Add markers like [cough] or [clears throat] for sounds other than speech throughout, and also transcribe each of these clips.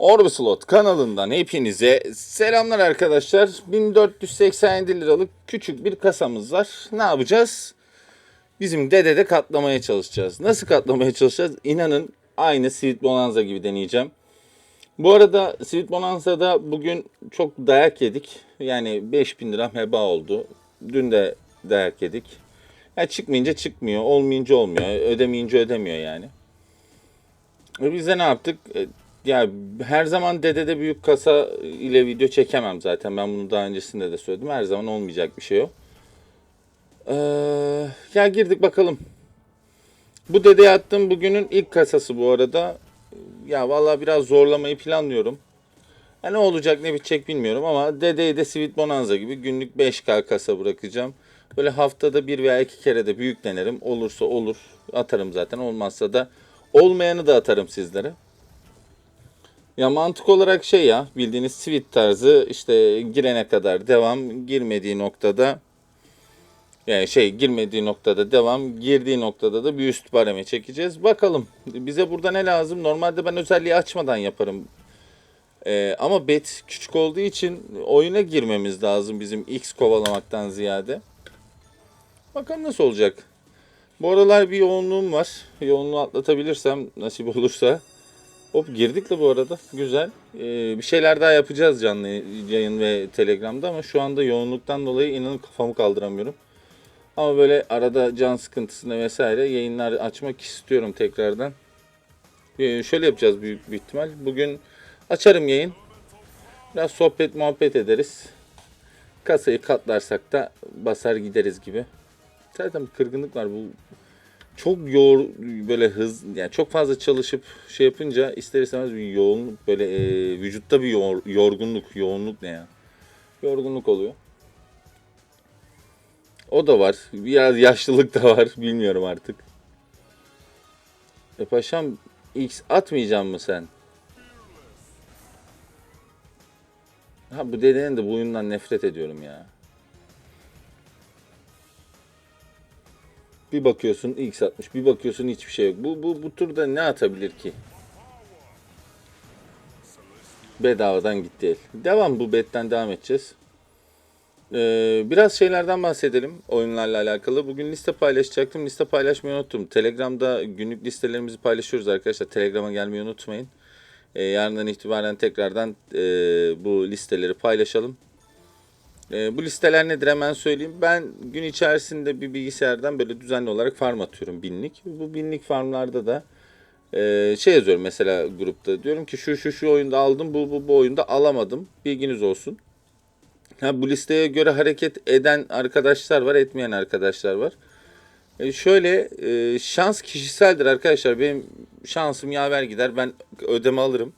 Orbislot kanalından hepinize selamlar arkadaşlar. 1487 liralık küçük bir kasamız var. Ne yapacağız? Bizim dedede katlamaya çalışacağız. Nasıl katlamaya çalışacağız? İnanın aynı Sweet Bonanza gibi deneyeceğim. Bu arada Sweet Bonanza'da bugün çok dayak yedik. Yani 5000 lira heba oldu. Dün de dayak yedik. Ya çıkmayınca çıkmıyor, olmayınca olmuyor, ödemeyince ödemiyor yani. E biz de ne yaptık? E, Ya her zaman dedede büyük kasa ile video çekemem zaten. Ben bunu daha öncesinde de söyledim. Her zaman olmayacak bir şey o. Ee, ya girdik bakalım. Bu dedeye attığım bugünün ilk kasası bu arada. Ya vallahi biraz zorlamayı planlıyorum. Ya ne olacak ne bitecek bilmiyorum ama dedeyi de Sweet Bonanza gibi günlük 5K kasa bırakacağım. Böyle haftada bir veya iki kere de büyük denerim. Olursa olur atarım zaten. Olmazsa da olmayanı da atarım sizlere. Ya mantık olarak şey ya bildiğiniz sweet tarzı işte girene kadar devam girmediği noktada yani şey girmediği noktada devam girdiği noktada da bir üst bareme çekeceğiz. Bakalım bize burada ne lazım? Normalde ben özelliği açmadan yaparım. Ee, ama bet küçük olduğu için oyuna girmemiz lazım bizim X kovalamaktan ziyade. Bakalım nasıl olacak. Bu aralar bir yoğunluğum var. Yoğunluğu atlatabilirsem nasip olursa. Hop girdik de bu arada. Güzel. Ee, bir şeyler daha yapacağız canlı yayın ve Telegram'da ama şu anda yoğunluktan dolayı inanın kafamı kaldıramıyorum. Ama böyle arada can sıkıntısında vesaire yayınlar açmak istiyorum tekrardan. Ee, şöyle yapacağız büyük bir ihtimal. Bugün açarım yayın. Biraz sohbet muhabbet ederiz. Kasayı katlarsak da basar gideriz gibi. Zaten bir kırgınlık var bu çok yoğur böyle hız yani çok fazla çalışıp şey yapınca ister istemez bir yoğunluk böyle e, vücutta bir yor- yorgunluk yoğunluk ne ya yorgunluk oluyor. O da var. Biraz yaşlılık da var. [laughs] Bilmiyorum artık. E paşam X atmayacağım mı sen? Ha bu dedenin de bu oyundan nefret ediyorum ya. Bir bakıyorsun X atmış, bir bakıyorsun hiçbir şey yok. Bu bu bu turda ne atabilir ki? Bedavadan gitti el. Devam bu betten devam edeceğiz. Ee, biraz şeylerden bahsedelim oyunlarla alakalı. Bugün liste paylaşacaktım. Liste paylaşmayı unuttum. Telegram'da günlük listelerimizi paylaşıyoruz arkadaşlar. Telegram'a gelmeyi unutmayın. Ee, yarından itibaren tekrardan e, bu listeleri paylaşalım. E, bu listeler nedir hemen söyleyeyim. Ben gün içerisinde bir bilgisayardan böyle düzenli olarak farm atıyorum binlik. Bu binlik farmlarda da e, şey yazıyorum mesela grupta. Diyorum ki şu şu şu oyunda aldım bu bu bu oyunda alamadım. Bilginiz olsun. Ha, bu listeye göre hareket eden arkadaşlar var, etmeyen arkadaşlar var. E, şöyle e, şans kişiseldir arkadaşlar. Benim şansım yaver gider. Ben ödeme alırım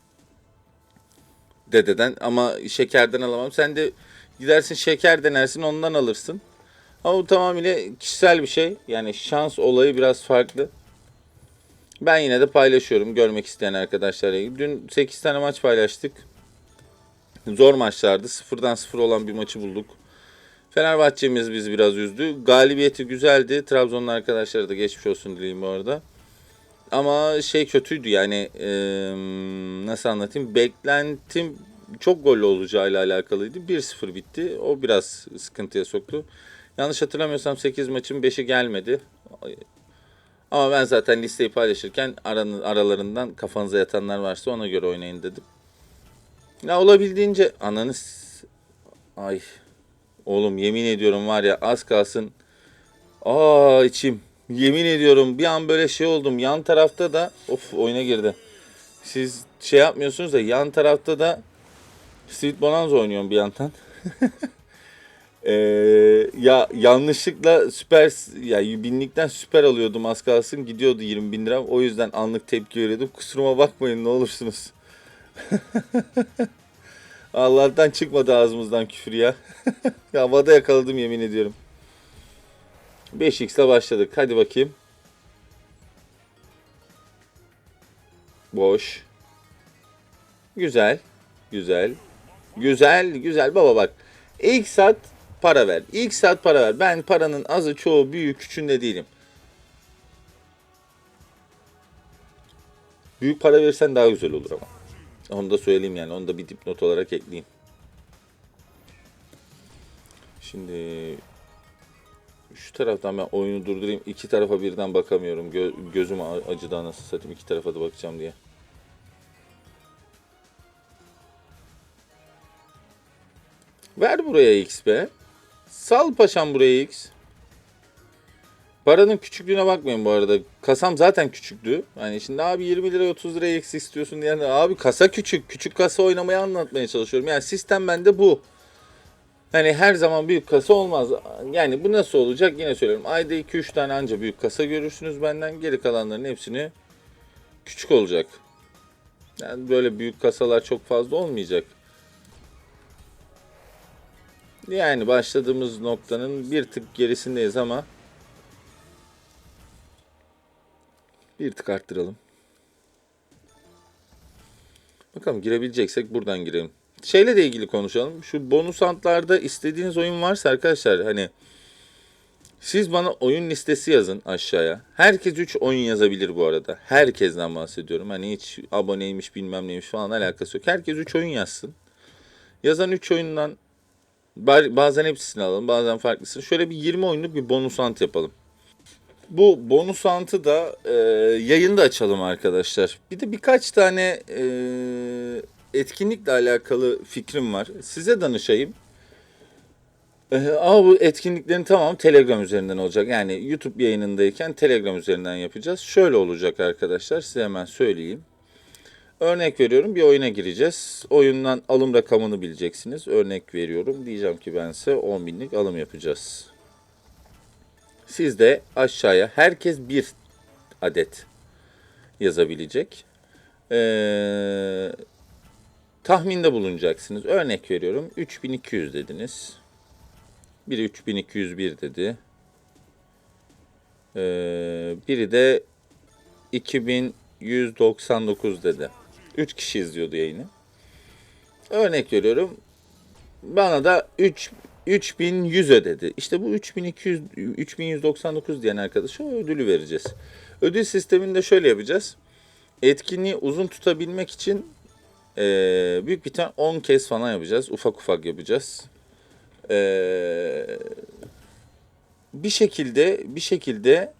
dededen ama şekerden alamam. Sen de gidersin şeker denersin ondan alırsın. Ama bu tamamıyla kişisel bir şey. Yani şans olayı biraz farklı. Ben yine de paylaşıyorum görmek isteyen arkadaşlarla. Dün 8 tane maç paylaştık. Zor maçlardı. Sıfırdan sıfır olan bir maçı bulduk. Fenerbahçe'miz biz biraz üzdü. Galibiyeti güzeldi. Trabzon'un arkadaşlara da geçmiş olsun dileyim bu arada. Ama şey kötüydü yani eee, nasıl anlatayım beklentim çok gol olacağıyla alakalıydı. 1-0 bitti. O biraz sıkıntıya soktu. Yanlış hatırlamıyorsam 8 maçın 5'i gelmedi. Ama ben zaten listeyi paylaşırken aralarından kafanıza yatanlar varsa ona göre oynayın dedim. Ya olabildiğince ananı s- ay oğlum yemin ediyorum var ya az kalsın aa içim yemin ediyorum bir an böyle şey oldum yan tarafta da of oyuna girdi. Siz şey yapmıyorsunuz da yan tarafta da Street Bonanza oynuyorum bir yandan. [laughs] Ee, ya yanlışlıkla süper ya binlikten süper alıyordum az kalsın gidiyordu 20 bin lira o yüzden anlık tepki veriyordum kusuruma bakmayın ne olursunuz. [laughs] Allah'tan çıkmadı ağzımızdan küfür ya. [laughs] ya havada yakaladım yemin ediyorum. 5x'le başladık. Hadi bakayım. Boş. Güzel. Güzel. Güzel. Güzel. Baba bak. İlk saat para ver. İlk saat para ver. Ben paranın azı çoğu büyük küçüğünde değilim. Büyük para verirsen daha güzel olur ama. Onu da söyleyeyim yani. Onu da bir dipnot olarak ekleyeyim. Şimdi şu taraftan ben oyunu durdurayım. İki tarafa birden bakamıyorum. Gö- gözüm acıdı anasını satayım. İki tarafa da bakacağım diye. Ver buraya X be. Sal paşam buraya X. Paranın küçüklüğüne bakmayın bu arada. Kasam zaten küçüktü. Hani şimdi abi 20 liraya 30 liraya X istiyorsun diyen abi kasa küçük. Küçük kasa oynamayı anlatmaya çalışıyorum. Yani sistem bende bu. Hani her zaman büyük kasa olmaz. Yani bu nasıl olacak yine söylüyorum. Ayda 2-3 tane anca büyük kasa görürsünüz benden. Geri kalanların hepsini küçük olacak. Yani böyle büyük kasalar çok fazla olmayacak. Yani başladığımız noktanın bir tık gerisindeyiz ama bir tık arttıralım. Bakalım girebileceksek buradan girelim. Şeyle de ilgili konuşalım. Şu bonus antlarda istediğiniz oyun varsa arkadaşlar hani siz bana oyun listesi yazın aşağıya. Herkes 3 oyun yazabilir bu arada. Herkesten bahsediyorum. Hani hiç aboneymiş bilmem neymiş falan alakası yok. Herkes 3 oyun yazsın. Yazan 3 oyundan Bazen hepsini alalım, bazen farklısını. Şöyle bir 20 oyunluk bir bonus ant yapalım. Bu bonus antı da e, yayında açalım arkadaşlar. Bir de birkaç tane e, etkinlikle alakalı fikrim var. Size danışayım. E, ama bu etkinliklerin tamamı Telegram üzerinden olacak. Yani YouTube yayınındayken Telegram üzerinden yapacağız. Şöyle olacak arkadaşlar. Size hemen söyleyeyim. Örnek veriyorum bir oyuna gireceğiz. Oyundan alım rakamını bileceksiniz. Örnek veriyorum. Diyeceğim ki ben size 10 binlik alım yapacağız. Siz de aşağıya herkes bir adet yazabilecek. Ee, tahminde bulunacaksınız. Örnek veriyorum. 3200 dediniz. Biri 3201 dedi. Ee, biri de 2199 dedi. 3 kişi izliyordu yayını. Örnek veriyorum. Bana da 3 3100 ödedi. İşte bu 3200 3199 diyen arkadaşa ödülü vereceğiz. Ödül sistemini de şöyle yapacağız. Etkinliği uzun tutabilmek için eee, büyük bir tane 10 kez falan yapacağız. Ufak ufak yapacağız. Eee, bir şekilde bir şekilde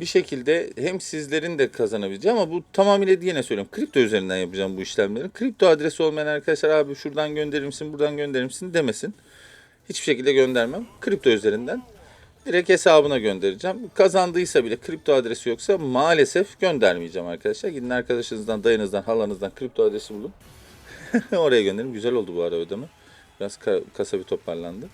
bir şekilde hem sizlerin de kazanabileceği ama bu tamamıyla yine söylüyorum. Kripto üzerinden yapacağım bu işlemleri. Kripto adresi olmayan arkadaşlar abi şuradan gönderir misin, buradan gönderir misin demesin. Hiçbir şekilde göndermem. Kripto üzerinden direkt hesabına göndereceğim. Kazandıysa bile kripto adresi yoksa maalesef göndermeyeceğim arkadaşlar. Gidin arkadaşınızdan, dayınızdan, halanızdan kripto adresi bulun. [laughs] Oraya gönderin. Güzel oldu bu ara ödeme. Biraz ka- kasa bir toparlandı.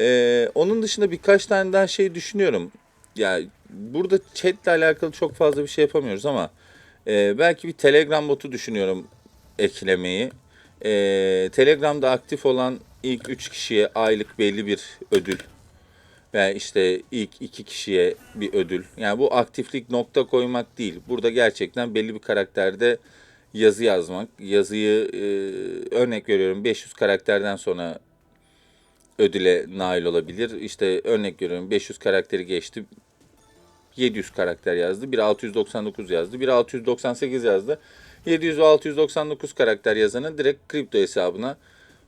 Ee, onun dışında birkaç tane daha şey düşünüyorum. Ya burada chatle alakalı çok fazla bir şey yapamıyoruz ama e, belki bir Telegram botu düşünüyorum eklemeyi. E, Telegram'da aktif olan ilk 3 kişiye aylık belli bir ödül veya işte ilk iki kişiye bir ödül. Yani bu aktiflik nokta koymak değil. Burada gerçekten belli bir karakterde yazı yazmak. Yazıyı e, örnek veriyorum 500 karakterden sonra ödüle nail olabilir. İşte örnek veriyorum 500 karakteri geçti. 700 karakter yazdı. Biri 699 yazdı. Biri 698 yazdı. 700 ve 699 karakter yazanı direkt kripto hesabına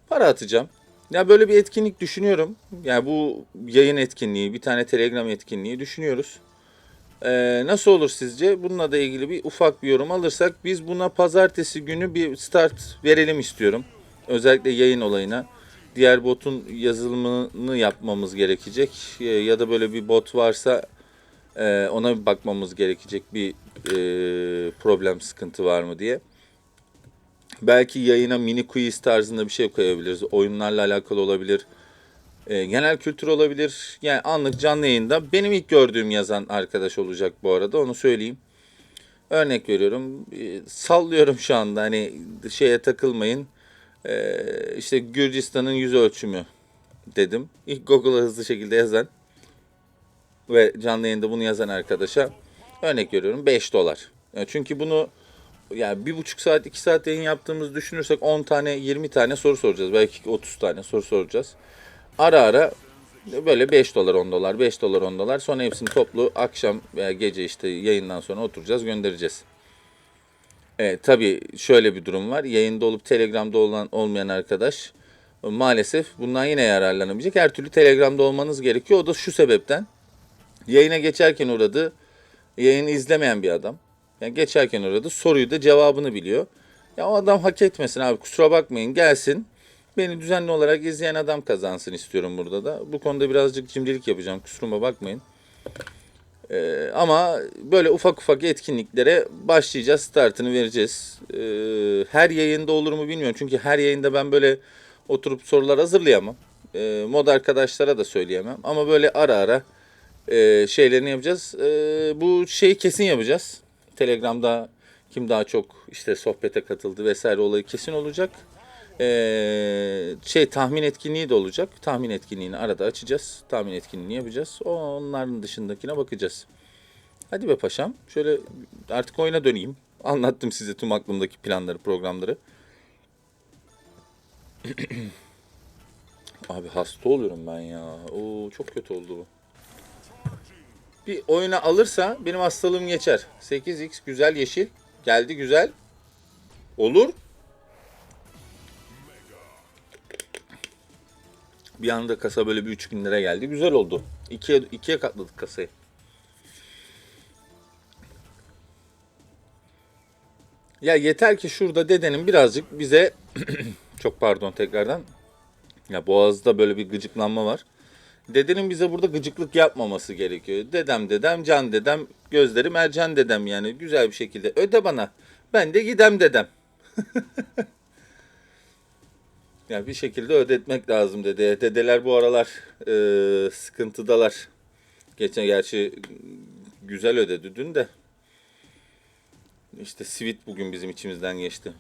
para atacağım. Ya böyle bir etkinlik düşünüyorum. Yani bu yayın etkinliği, bir tane Telegram etkinliği düşünüyoruz. Ee, nasıl olur sizce? Bununla da ilgili bir ufak bir yorum alırsak biz buna pazartesi günü bir start verelim istiyorum. Özellikle yayın olayına. Diğer botun yazılımını yapmamız gerekecek. Ee, ya da böyle bir bot varsa e, ona bir bakmamız gerekecek bir e, problem sıkıntı var mı diye. Belki yayına mini quiz tarzında bir şey koyabiliriz. Oyunlarla alakalı olabilir. E, genel kültür olabilir. Yani anlık canlı yayında benim ilk gördüğüm yazan arkadaş olacak bu arada onu söyleyeyim. Örnek veriyorum. e, sallıyorum şu anda hani şeye takılmayın. E, işte Gürcistan'ın yüz ölçümü dedim. İlk Google'a hızlı şekilde yazan ve canlı yayında bunu yazan arkadaşa örnek veriyorum 5 dolar. Çünkü bunu yani bir buçuk saat iki saat yayın yaptığımızı düşünürsek 10 tane 20 tane soru soracağız. Belki 30 tane soru soracağız. Ara ara böyle 5 dolar 10 dolar 5 dolar 10 dolar sonra hepsini toplu akşam veya gece işte yayından sonra oturacağız göndereceğiz. Evet, tabii şöyle bir durum var. Yayında olup Telegram'da olan olmayan arkadaş maalesef bundan yine yararlanamayacak. Her türlü Telegram'da olmanız gerekiyor. O da şu sebepten. Yayına geçerken uğradı. Yayını izlemeyen bir adam. Yani geçerken uğradı. Soruyu da cevabını biliyor. Ya o adam hak etmesin abi kusura bakmayın gelsin. Beni düzenli olarak izleyen adam kazansın istiyorum burada da. Bu konuda birazcık cimrilik yapacağım kusuruma bakmayın. Ee, ama böyle ufak ufak etkinliklere başlayacağız. Startını vereceğiz. Ee, her yayında olur mu bilmiyorum. Çünkü her yayında ben böyle oturup sorular hazırlayamam. Ee, mod arkadaşlara da söyleyemem. Ama böyle ara ara e, şeylerini yapacağız. Ee, bu şeyi kesin yapacağız. Telegram'da kim daha çok işte sohbete katıldı vesaire olayı kesin olacak. Ee, şey tahmin etkinliği de olacak. Tahmin etkinliğini arada açacağız. Tahmin etkinliğini yapacağız. Onların dışındakine bakacağız. Hadi be paşam. Şöyle artık oyuna döneyim. Anlattım size tüm aklımdaki planları, programları. [clears throat] Abi hasta oluyorum ben ya. Oo çok kötü oldu bu. Bir oyuna alırsa benim hastalığım geçer. 8x güzel yeşil. Geldi güzel. Olur. Bir anda kasa böyle bir 3000 lira geldi. Güzel oldu. İkiye, ikiye katladık kasayı. Ya yeter ki şurada dedenin birazcık bize [clears throat] çok pardon tekrardan ya boğazda böyle bir gıcıklanma var. Dedenin bize burada gıcıklık yapmaması gerekiyor. Dedem dedem, can dedem, gözlerim ercan dedem yani güzel bir şekilde öde bana. Ben de gidem dedem. [laughs] Yani bir şekilde ödetmek lazım dedi. Dedeler bu aralar e, sıkıntıdalar. Geçen gerçi güzel ödedi dün de. İşte Sivit bugün bizim içimizden geçti.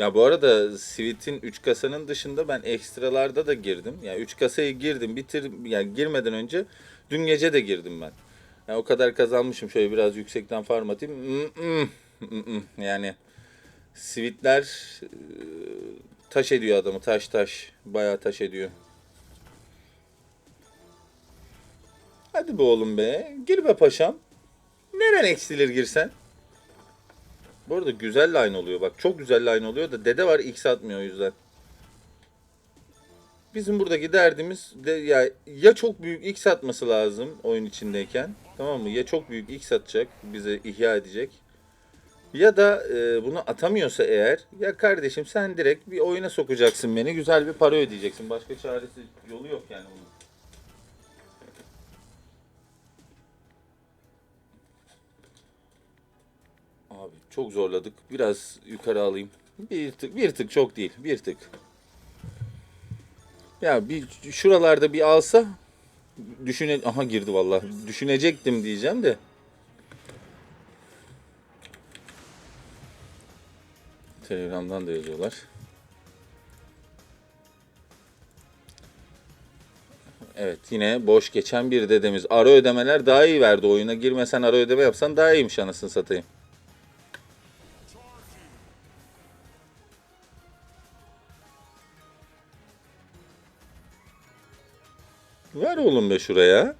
Ya bu arada Sivit'in 3 kasanın dışında ben ekstralarda da girdim. Ya yani 3 kasayı girdim bitir yani girmeden önce dün gece de girdim ben. Yani o kadar kazanmışım şöyle biraz yüksekten farm atayım. Mm, mm, mm, Yani Sivitler e, taş ediyor adamı taş taş. Bayağı taş ediyor. Hadi be oğlum be. Gir be paşam. Neren eksilir girsen? Bu arada güzel line oluyor bak. Çok güzel line oluyor da dede var x atmıyor o yüzden. Bizim buradaki derdimiz de ya, ya çok büyük x atması lazım oyun içindeyken. Tamam mı? Ya çok büyük x atacak bize ihya edecek. Ya da e, bunu atamıyorsa eğer ya kardeşim sen direkt bir oyuna sokacaksın beni güzel bir para ödeyeceksin. Başka çaresi yolu yok yani bunun. Çok zorladık. Biraz yukarı alayım. Bir tık, bir tık çok değil. Bir tık. Ya bir şuralarda bir alsa düşüne aha girdi vallahi. Düşünecektim diyeceğim de. Telegram'dan da yazıyorlar. Evet yine boş geçen bir dedemiz. Ara ödemeler daha iyi verdi oyuna. Girmesen ara ödeme yapsan daha iyiymiş anasını satayım. Oğlum be şuraya.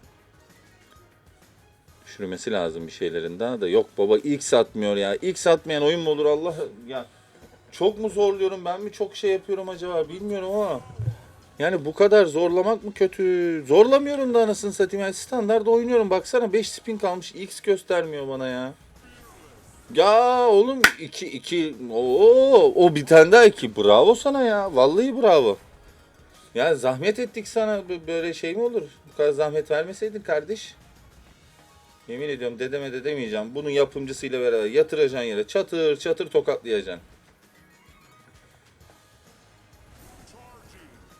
Çürümesi lazım bir şeylerin daha da. Yok baba ilk satmıyor ya. İlk satmayan oyun mu olur Allah ya. Çok mu zorluyorum ben mi çok şey yapıyorum acaba bilmiyorum ama. Yani bu kadar zorlamak mı kötü? Zorlamıyorum da anasını satayım. Yani standart oynuyorum. Baksana 5 spin kalmış. X göstermiyor bana ya. Ya oğlum 2 2 Oo, o bir tane daha 2. Bravo sana ya. Vallahi bravo. Ya zahmet ettik sana böyle şey mi olur? Bu kadar zahmet vermeseydin kardeş. Yemin ediyorum dedeme de demeyeceğim. Bunun yapımcısıyla beraber yatıracaksın yere. Çatır çatır tokatlayacaksın.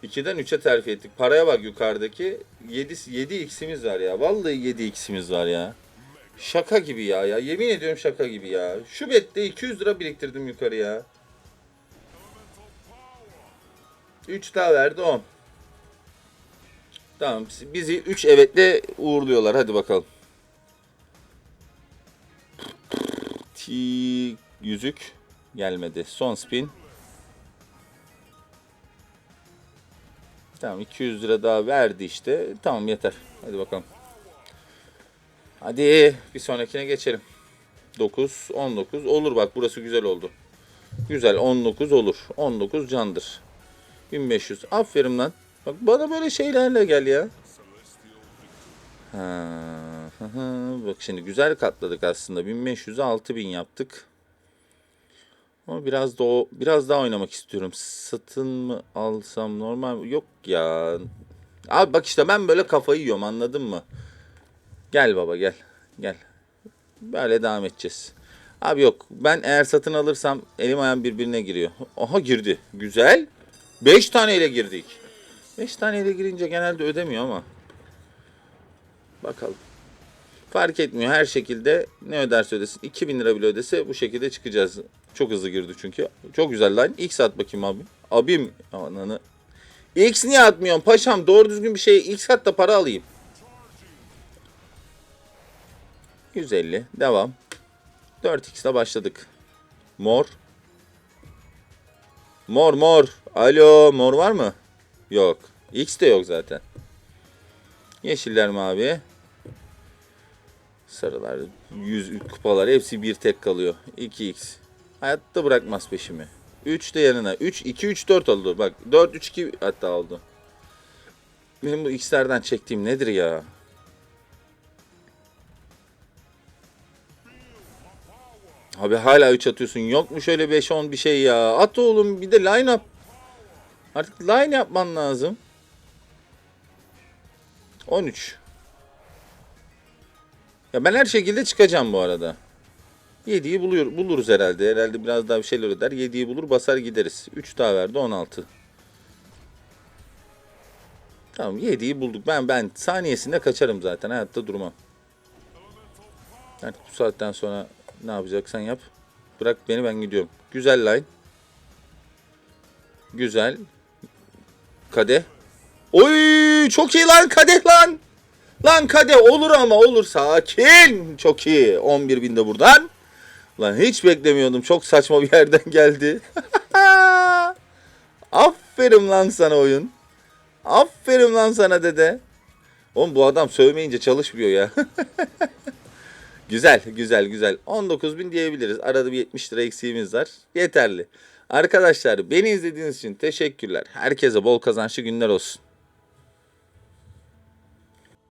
2'den 3'e terfi ettik. Paraya bak yukarıdaki. 7, 7 x'imiz var ya. Vallahi 7 x'imiz var ya. Şaka gibi ya ya. Yemin ediyorum şaka gibi ya. Şu bette 200 lira biriktirdim yukarıya. 3 daha verdi 10. Tamam bizi 3 evetle uğurluyorlar. Hadi bakalım. T yüzük gelmedi. Son spin. Tamam 200 lira daha verdi işte. Tamam yeter. Hadi bakalım. Hadi bir sonrakine geçelim. 9, 19 olur bak burası güzel oldu. Güzel 19 olur. 19 candır. 1500. Aferin lan. Bak bana böyle şeylerle gel ya. Ha, [laughs] bak şimdi güzel katladık aslında. 1500'e 6000 yaptık. Ama biraz da o biraz daha oynamak istiyorum. Satın mı alsam normal? Yok ya. Abi bak işte ben böyle kafayı yiyorum anladın mı? Gel baba gel. Gel. Böyle devam edeceğiz. Abi yok. Ben eğer satın alırsam elim ayağım birbirine giriyor. Aha girdi. Güzel. 5 taneyle girdik. 5 taneyle girince genelde ödemiyor ama. Bakalım. Fark etmiyor her şekilde ne öderse ödesin. 2000 lira bile ödese bu şekilde çıkacağız. Çok hızlı girdi çünkü. Çok güzel lan. X at bakayım abi. Abim. Ananı. X niye atmıyorsun paşam? Doğru düzgün bir şey. X at da para alayım. 150. Devam. 4x ile başladık. Mor. Mor mor. Alo mor var mı? Yok. X de yok zaten. Yeşiller mavi. Sarılar, 100 kupalar hepsi bir tek kalıyor. 2x. Hayatta bırakmaz peşimi. 3 de yanına. 3 2 3 4 oldu. Bak 4 3 2 hatta oldu. Benim bu x'lerden çektiğim nedir ya? Abi hala 3 atıyorsun. Yok mu şöyle 5 10 bir şey ya? At oğlum bir de line up. Artık line yapman lazım. 13. Ya ben her şekilde çıkacağım bu arada. 7'yi buluyor, buluruz herhalde. Herhalde biraz daha bir şeyler öder. 7'yi bulur basar gideriz. 3 daha verdi 16. Tamam 7'yi bulduk. Ben ben saniyesinde kaçarım zaten. Hayatta durmam. Artık bu saatten sonra ne yapacaksan yap. Bırak beni ben gidiyorum. Güzel line. Güzel. Kadeh. Oy çok iyi lan kadeh lan. Lan kade olur ama olur sakin. Çok iyi. 11 bin de buradan. Lan hiç beklemiyordum. Çok saçma bir yerden geldi. [laughs] Aferin lan sana oyun. Aferin lan sana dede. Oğlum bu adam sövmeyince çalışmıyor ya. [laughs] güzel güzel güzel. 19 bin diyebiliriz. Arada bir 70 lira eksiğimiz var. Yeterli. Arkadaşlar beni izlediğiniz için teşekkürler. Herkese bol kazançlı günler olsun.